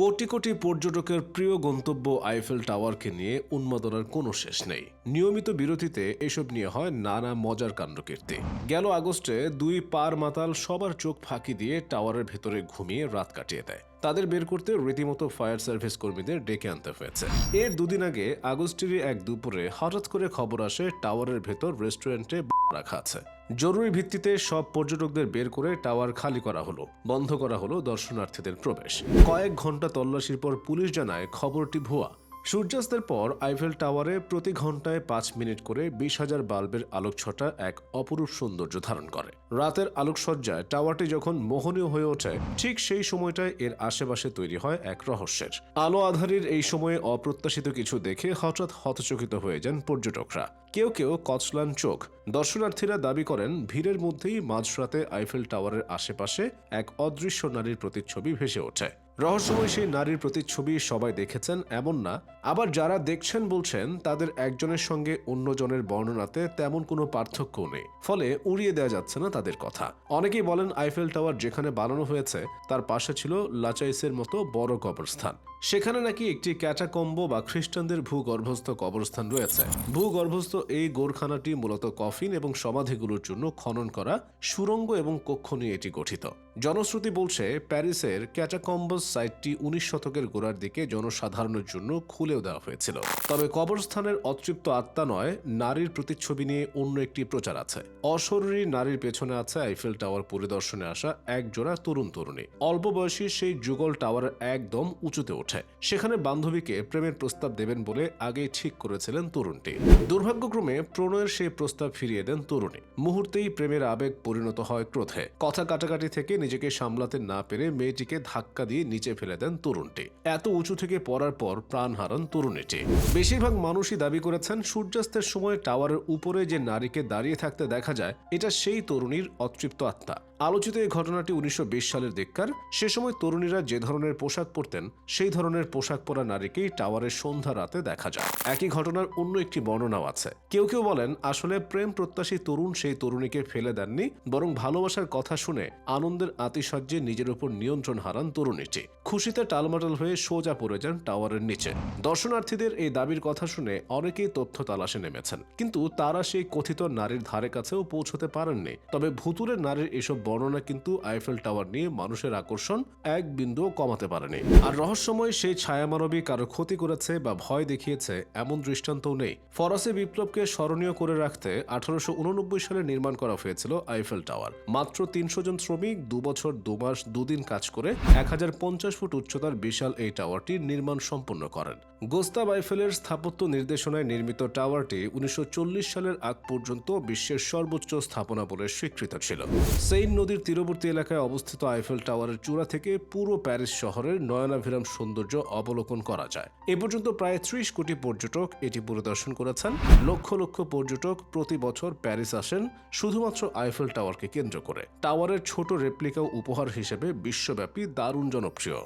কোটি কোটি পর্যটকের প্রিয় গন্তব্য আইফেল টাওয়ারকে নিয়ে উন্মাদনার কোনো শেষ নেই। নিয়মিত বিরতিতে এসব নিয়ে হয় নানা মজার কাণ্ডকীর্তি। গেল আগস্টে দুই পার মাতাল সবার চোখ ফাঁকি দিয়ে টাওয়ারের ভেতরে ঘুমিয়ে রাত কাটিয়ে দেয়। তাদের বের করতে রীতিমতো ফায়ার সার্ভিস কর্মীদের ডেকে আনতে হয়েছে। এর দুদিন আগে আগস্টেরই এক দুপুরে হঠাৎ করে খবর আসে টাওয়ারের ভেতর রেস্টুরেন্টে রাখা আছে। জরুরি ভিত্তিতে সব পর্যটকদের বের করে টাওয়ার খালি করা হলো, বন্ধ করা হলো দর্শনার্থীদের প্রবেশ। কয়েক ঘণ্টা তল্লাশির পর পুলিশ জানায় খবরটি ভুয়া। সূর্যাস্তের পর আইফেল টাওয়ারে প্রতি ঘন্টায় পাঁচ মিনিট করে বিশ হাজার বাল্বের আলোকছটা এক অপরূপ সৌন্দর্য ধারণ করে। রাতের আলোকসজ্জায় টাওয়ারটি যখন মোহনীয় হয়ে ওঠে, ঠিক সেই সময়টায় এর আশেপাশে তৈরি হয় এক রহস্যের। আলো আধারির এই সময়ে অপ্রত্যাশিত কিছু দেখে হঠাৎ হতচকিত হয়ে যান পর্যটকরা। কেউ কেউ কচলান চোখ। দর্শনার্থীরা দাবি করেন, ভিড়ের মধ্যেই মাঝরাতে আইফেল টাওয়ারের আশেপাশে এক অদৃশ্য নারীর প্রতিচ্ছবি ভেসে ওঠে। রহস্যময় সেই নারীর প্রতিচ্ছবি সবাই দেখেছেন, এমন না। আবার যারা দেখছেন বলছেন, তাদের একজনের সঙ্গে অন্যজনের বর্ণনাতে তেমন কোনো পার্থক্য নেই। ফলে উড়িয়ে দেওয়া যাচ্ছে না তাদের কথা। অনেকেই বলেন, আইফেল টাওয়ার যেখানে বানানো হয়েছে, তার পাশে ছিল লাচাইসের মতো বড় কবরস্থান। সেখানে নাকি একটি ক্যাটাকম্ব বা খ্রিস্টানদের ভূগর্ভস্থ কবরস্থান রয়েছে। ভূগর্ভস্থ এই গোরখানাটি মূলত কফিন এবং সমাধিগুলোর জন্য খনন করা সুরঙ্গ এবং কক্ষ নিয়ে এটি গঠিত। জনশ্রুতি বলছে, প্যারিসের ক্যাটাকম্বস সাইটটি উনিশ শতকের গোড়ার দিকে জনসাধারণের জন্য খুলেও দেওয়া হয়েছিল। তবে কবরস্থানের অতৃপ্ত আত্মা নয়, নারীর প্রতিচ্ছবি নিয়ে অন্য একটি প্রচার আছে। অশরীরী নারীর পেছনে আছে আইফেল টাওয়ার পরিদর্শনে আসা একজোড়া তরুণ তরুণী। অল্প বয়সী সেই যুগল টাওয়ার একদম উঁচুতে ওঠে। সেখানে বান্ধবীকে প্রেমের প্রস্তাব দেবেন বলে আগেই ঠিক করেছিলেন তরুণটি। দুর্ভাগ্যক্রমে প্রণয়ের সেই প্রস্তাব ফিরিয়ে দেন তরুণী। মুহূর্তেই প্রেমের আবেগ পরিণত হয় ক্রোধে। কথা কাটাকাটি থেকে নিজেকে সামলাতে না পেরে মেয়েটিকে ধাক্কা দিয়ে নিচে ফেলে দেন তরুণটি। এত উঁচু থেকে পড়ার পর প্রাণ হারান তরুণীটি। বেশিরভাগ মানুষই দাবি করেছেন, সূর্যাস্তের সময় টাওয়ারের উপরে যে নারীকে দাঁড়িয়ে থাকতে দেখা যায়, এটা সেই তরুণীর অতৃপ্ত আত্মা। আলোচিত এই ঘটনাটি উনিশশো বিশ সালের দিককার সে সময় তরুণীরা যে ধরনের পোশাক পরতেন, সেই ধরনের পোশাক পরা নারীকেই টাওয়ারের সন্ধ্যা রাতে দেখা যায়। একই ঘটনার অন্য একটি বর্ণনাও আছে। কেউ কেউ বলেন, আসলে প্রেম প্রত্যাশী তরুণ সেই তরুণীকে ফেলে দেননি, বরং ভালোবাসার কথা শুনে আনন্দের আতিশয্যে নিজের উপর নিয়ন্ত্রণ হারান তরুণীটি। খুশিতে টালমাটাল হয়ে সোজা পড়ে যান টাওয়ারের নিচে। দর্শনার্থীদের এই দাবির কথা শুনে অনেকেই তথ্য তালাশে নেমেছেন। কিন্তু তারা সেই কথিত নারীর ধারে কাছেও পৌঁছতে পারেননি। তবে ভুতুরের নারীর এসব বর্ণনা কিন্তু আইফেল টাওয়ার নিয়ে মানুষের আকর্ষণ এক বিন্দুও কমাতে পারেনি। আর রহস্যময় সেই ছায়ামানবী কারও ক্ষতি করেছে বা ভয় দেখিয়েছে এমন দৃষ্টান্তও নেই। ফরাসি বিপ্লবকে স্মরণীয় করে রাখতে আঠারোশো সালে নির্মাণ করা হয়েছিল আইফেল টাওয়ার মাত্র তিনশো জন শ্রমিক দু বছর, দু মাস দুদিন কাজ করে এক হাজার পঞ্চাশ ফুট উচ্চতার বিশাল এই টাওয়ারটি নির্মাণ সম্পন্ন করেন। গোস্তাব আইফেলের স্থাপত্য নির্দেশনায় নির্মিত টাওয়ারটি উনিশশো চল্লিশ সালের আগ পর্যন্ত বিশ্বের সর্বোচ্চ স্থাপনা বলে স্বীকৃত ছিল। সেইন নদীর তীরবর্তী এলাকায় অবস্থিত আইফেল টাওয়ারের চূড়া থেকে পুরো প্যারিস শহরের নয়নাভিরাম সৌন্দর্য অবলোকন করা যায়। এ পর্যন্ত প্রায় ত্রিশ কোটি পর্যটক এটি পরিদর্শন করেছেন। লক্ষ লক্ষ পর্যটক প্রতি বছর প্যারিস আসেন শুধুমাত্র আইফেল টাওয়ারকে কেন্দ্র করে। টাওয়ারের ছোট রেপ্লিকা উপহার হিসেবে বিশ্বব্যাপী দারুণ জনপ্রিয়